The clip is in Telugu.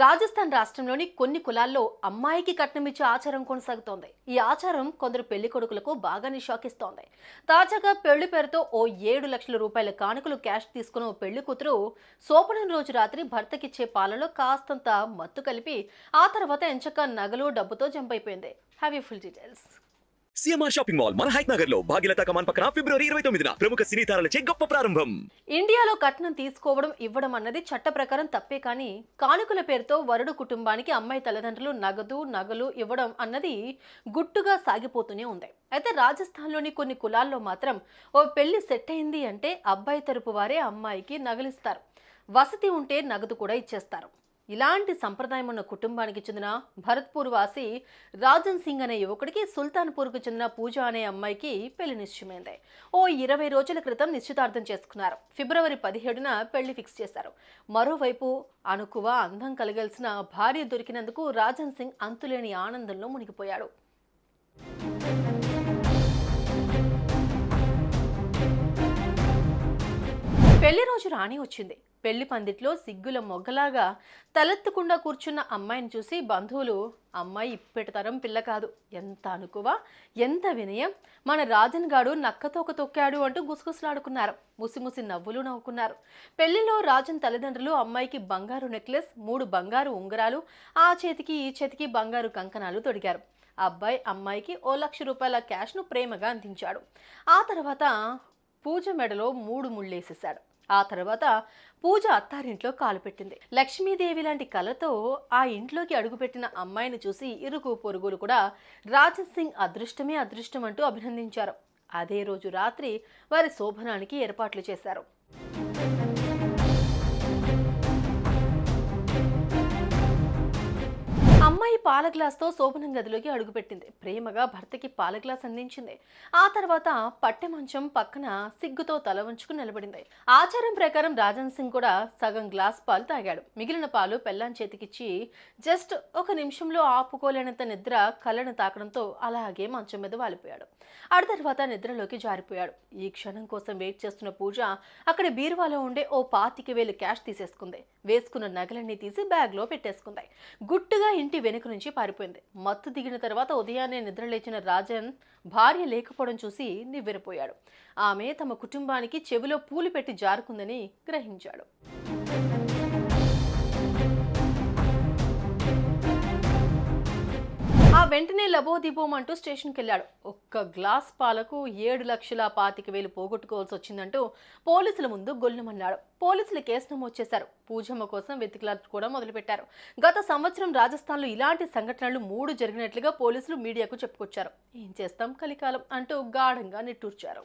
రాజస్థాన్ రాష్ట్రంలోని కొన్ని కులాల్లో అమ్మాయికి కట్నం ఇచ్చే ఆచారం కొనసాగుతోంది. ఈ ఆచారం కొందరు పెళ్ళి కొడుకులకు బాగానే షాకిస్తోంది. తాజాగా పెళ్ళి పేరుతో ఓ ఏడు లక్షల రూపాయల కానుకలు క్యాష్ తీసుకున్న ఓ పెళ్ళి కూతురు సోపనం రోజు రాత్రి భర్తకిచ్చే పాలలో కాస్తంత మత్తు కలిపి ఆ తర్వాత ఎంచక్క నగలు డబ్బుతో జంప్ అయిపోయింది have you full details CMR shopping mall మన హైక్ నగర్లో భాగ్యలత కమాన్ పక్కన ఫిబ్రవరి ఇరవై తొమ్మిదిన ప్రముఖ సినీ తారలచే గొప్ప ప్రారంభం. ఇండియాలో కట్నం తీసుకోవడం ఇవ్వడం అన్నది చట్ట ప్రకారం తప్పే కానీ కానుకల పేరుతో వరుడు కుటుంబానికి అమ్మాయి తల్లిదండ్రులు నగదు నగలు ఇవ్వడం అన్నది గుట్టుగా సాగిపోతూనే ఉంది. అయితే రాజస్థాన్లోని కొన్ని కులాల్లో మాత్రం ఓ పెళ్ళి సెట్ అయింది అంటే అబ్బాయి తరపు వారే అమ్మాయికి నగలిస్తారు. వసతి ఉంటే నగదు కూడా ఇచ్చేస్తారు. ఇలాంటి సంప్రదాయం ఉన్న కుటుంబానికి చెందిన భరత్పూర్ వాసి రాజన్ సింగ్ అనే యువకుడికి సుల్తాన్పూర్కు చెందిన పూజ అనే అమ్మాయికి పెళ్ళి నిశ్చయమైంది. ఓ ఇరవై రోజుల క్రితం నిశ్చితార్థం చేసుకున్నారు. ఫిబ్రవరి పదిహేడున పెళ్ళి ఫిక్స్ చేశారు. మరోవైపు అనుకువ అందం కలగాల్సిన భార్య దొరికినందుకు రాజన్ సింగ్ అంతులేని ఆనందంలో మునిగిపోయాడు. పెళ్ళి రోజు రాణి వచ్చింది. పెళ్ళి పందిట్లో సిగ్గుల మొగ్గలాగా తలెత్తకుండా కూర్చున్న అమ్మాయిని చూసి బంధువులు అమ్మాయి ఇప్పటి తరం పిల్ల కాదు. ఎంత అనుకువ? ఎంత వినయం? మన రాజన్ గాడు నక్కతోక తొక్కాడు అంటూ గుసగుసలాడుకున్నారు. ముసిముసి నవ్వులు నవ్వుకున్నారు. పెళ్ళిలో రాజన్ తల్లిదండ్రులు అమ్మాయికి బంగారు నెక్లెస్ మూడు బంగారు ఉంగరాలు ఆ చేతికి ఈ చేతికి బంగారు కంకణాలు తొడిగారు. అబ్బాయి అమ్మాయికి ఓ లక్ష రూపాయల క్యాష్ను ప్రేమగా అందించాడు. ఆ తర్వాత పూజ మెడలో మూడు ముళ్ళేసేశాడు. ఆ తర్వాత పూజ అత్తారింట్లో కాలు పెట్టింది లక్ష్మీదేవి లాంటి కళతో ఆ ఇంట్లోకి అడుగుపెట్టిన అమ్మాయిని చూసి ఇరుగు పొరుగులు కూడా రాజన్ సింగ్ అదృష్టమే అదృష్టం అంటూ అభినందించారు. అదే రోజు రాత్రి వారి శోభనానికి ఏర్పాట్లు చేశారు. పాల గ్లాస్తో శోభనం గదిలోకి అడుగుపెట్టింది. ప్రేమగా భర్తకి పాల గ్లాస్ అందించింది. ఆ తర్వాత పట్టె మంచం పక్కన సిగ్గుతో తల వంచుకుని నిలబడింది. ఆచారం ప్రకారం రాజన్ సింగ్ కూడా సగం గ్లాస్ పాలు తాగాడు. మిగిలిన పాలు పెళ్ళాం చేతికిచ్చి జస్ట్ ఒక నిమిషంలో ఆపుకోలేనంత నిద్ర కళ్ళను తాకడంతో అలాగే మంచం మీద వాలిపోయాడు. ఆ తర్వాత నిద్రలోకి జారిపోయాడు. ఈ క్షణం కోసం వెయిట్ చేస్తున్న పూజ అక్కడ బీరువాలో ఉండే ఓ పాతిక వేలు క్యాష్ తీసేసుకుంది. వేసుకున్న నగలన్నీ తీసి బ్యాగ్లో పెట్టేసుకుంది. గుట్టుగా ఇంటి వెనుక నుంచి పారిపోయింది. మత్తు దిగిన తర్వాత ఉదయాన్నే నిద్రలేచిన రాజన్ భార్య లేకపోవడం చూసి నివ్వెరపోయాడు. ఆమె తమ కుటుంబానికి చెవిలో పూలు పెట్టి జారుకుందని గ్రహించాడు. వెంటనే లబోదిబోం అంటూ స్టేషన్కి వెళ్ళాడు ఒక్క గ్లాస్ పాలకు ఏడు లక్షల పాతిక వేలు పోగొట్టుకోవాల్సి వచ్చిందంటూ పోలీసుల ముందు గొల్లుమన్నాడు. పోలీసులు కేసు నమోదు చేశారు. పూజమ్మ కోసం వెతికిలాట్ కూడా మొదలుపెట్టారు. గత సంవత్సరం రాజస్థాన్లో ఇలాంటి సంఘటనలు మూడు జరిగినట్లుగా పోలీసులు మీడియాకు చెప్పుకొచ్చారు. ఏం చేస్తాం కలికాలం అంటూ గాఢంగా నిట్టూర్చారు.